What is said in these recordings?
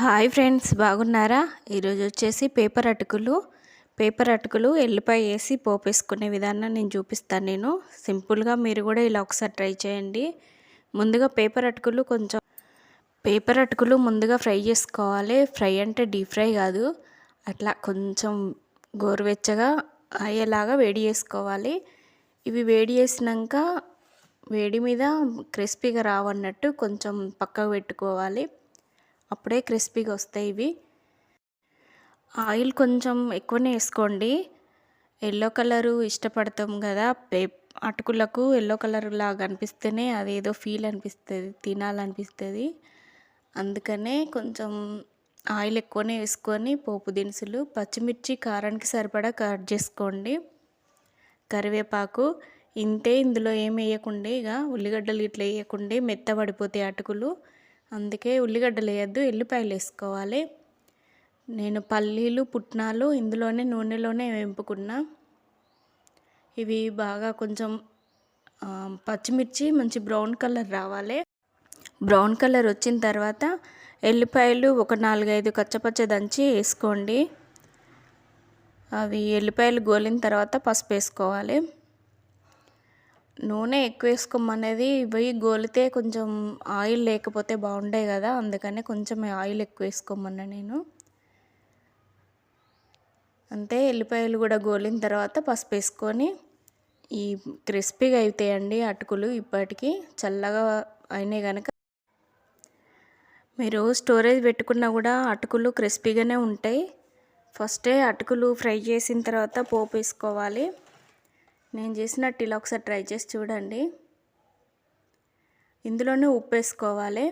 Hi friends బాగున్నారా? ఈరోజు వచ్చేసి పేపర్ అటుకులు. పేపర్ అటుకులు ఎల్లిపాయ వేసి పోపేసుకునే విధానం నేను చూపిస్తాను నేను. సింపుల్గా మీరు కూడా ఇలా ఒకసారి ట్రై చేయండి. ముందుగా పేపర్ అటుకులు కొంచెం పేపర్ అటుకులు ముందుగా ఫ్రై చేసుకోవాలి. ఫ్రై అంటే డీప్ ఫ్రై కాదు. అట్లా కొంచెం గోరువెచ్చగా అయ్యేలాగా వేడి చేసుకోవాలి. ఇవి వేడి చేసినాక వేడి మీద క్రిస్పీగా రావన్నట్టు కొంచెం పక్కకు పెట్టుకోవాలి. అప్పుడే క్రిస్పీగా వస్తాయి ఇవి. ఆయిల్ కొంచెం ఎక్కువనే వేసుకోండి. ఎల్లో కలరు ఇష్టపడతాం కదా పే అటుకులకు ఎల్లో కలర్ లాగా అనిపిస్తేనే అదేదో ఫీల్ అనిపిస్తుంది తినాలనిపిస్తుంది. అందుకనే కొంచెం ఆయిల్ ఎక్కువనే వేసుకొని పోపు దినుసులు పచ్చిమిర్చి కారానికి సరిపడా కట్ చేసుకోండి. కరివేపాకు ఇంతే ఇందులో ఏం వేయకుండా ఇక ఉల్లిగడ్డలు ఇట్లా వేయకుండా మెత్తబడిపోతాయి అటుకులు. అందుకే ఉల్లిగడ్డలు వేయద్దు ఎల్లిపాయలు వేసుకోవాలి. నేను పల్లీలు పుట్నాలు ఇందులోనే నూనెలోనే వేంపుకున్నా. ఇవి బాగా కొంచెం పచ్చిమిర్చి మంచి బ్రౌన్ కలర్ రావాలి. బ్రౌన్ కలర్ వచ్చిన తర్వాత ఎల్లిపాయలు ఒక నాలుగైదు కచ్చపచ్చ దంచి వేసుకోండి. అవి ఎల్లిపాయలు గోలిన తర్వాత పసుపు వేసుకోవాలి. నూనె ఎక్కువ వేసుకోమనేది ఇవి గోలితే కొంచెం ఆయిల్ లేకపోతే బాగుండే కదా అందుకనే కొంచెం ఆయిల్ ఎక్కువ వేసుకోమన్నా నేను. అంతే ఎల్లిపాయలు కూడా గోలిన తర్వాత పసుపు వేసుకొని ఈ క్రిస్పీగా అవుతాయండి అటుకులు ఇప్పటికీ చల్లగా అయినాయి కనుక మీరు స్టోరేజ్ పెట్టుకున్నా కూడా అటుకులు క్రిస్పీగానే ఉంటాయి. ఫస్టే అటుకులు ఫ్రై చేసిన తర్వాత పోపు వేసుకోవాలి. నేను చేసినట్టు ఇలా ఒకసారి ట్రై చేసి చూడండి. ఇందులోనే ఉప్పు వేసుకోవాలి.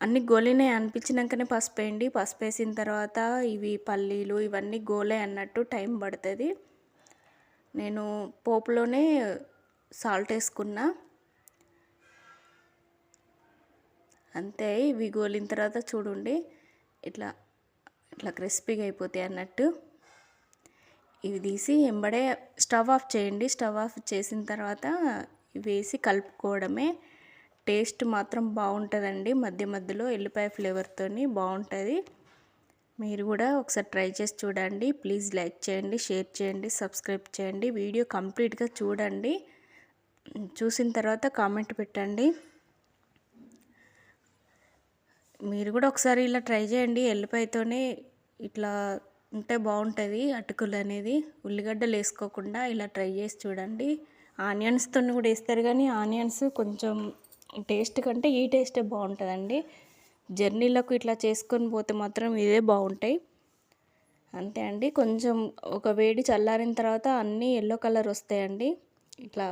అన్ని గోలినాయి అనిపించినాకనే పసుపు వేయండి. పసుపు వేసిన తర్వాత ఇవి పల్లీలు ఇవన్నీ గోలే అన్నట్టు టైం పడుతుంది. నేను పోపులోనే సాల్ట్ వేసుకున్నా. అంతే ఇవి గోలిన తర్వాత చూడండి. ఇట్లా ఇట్లా క్రిస్పీగా అయిపోతాయి అన్నట్టు. ఇవి తీసి ఎంబడే స్టవ్ ఆఫ్ చేయండి. స్టవ్ ఆఫ్ చేసిన తర్వాత వేసి కలుపుకోవడమే. టేస్ట్ మాత్రం బాగుంటుందండి. మధ్య మధ్యలో ఎల్లిపాయ ఫ్లేవర్తో బాగుంటుంది. మీరు కూడా ఒకసారి ట్రై చేసి చూడండి. ప్లీజ్ లైక్ చేయండి షేర్ చేయండి సబ్స్క్రైబ్ చేయండి. వీడియో కంప్లీట్గా చూడండి. చూసిన తర్వాత కామెంట్ పెట్టండి. మీరు కూడా ఒకసారి ఇలా ట్రై చేయండి. ఎల్లిపాయతోనే ఇట్లా ఉంటే బాగుంటుంది. అటుకులు అనేది ఉల్లిగడ్డలు వేసుకోకుండా ఇలా ట్రై చేసి చూడండి. ఆనియన్స్తో కూడా వేస్తారు కానీ ఆనియన్స్ కొంచెం టేస్ట్ కంటే ఈ టేస్టే బాగుంటుందండి. జర్నీలకు ఇట్లా చేసుకొని పోతే మాత్రం ఇదే బాగుంటాయి. అంతే అండి. కొంచెం ఒక వేడి చల్లారిన తర్వాత అన్నీ ఎల్లో కలర్ వస్తాయండి. ఇట్లా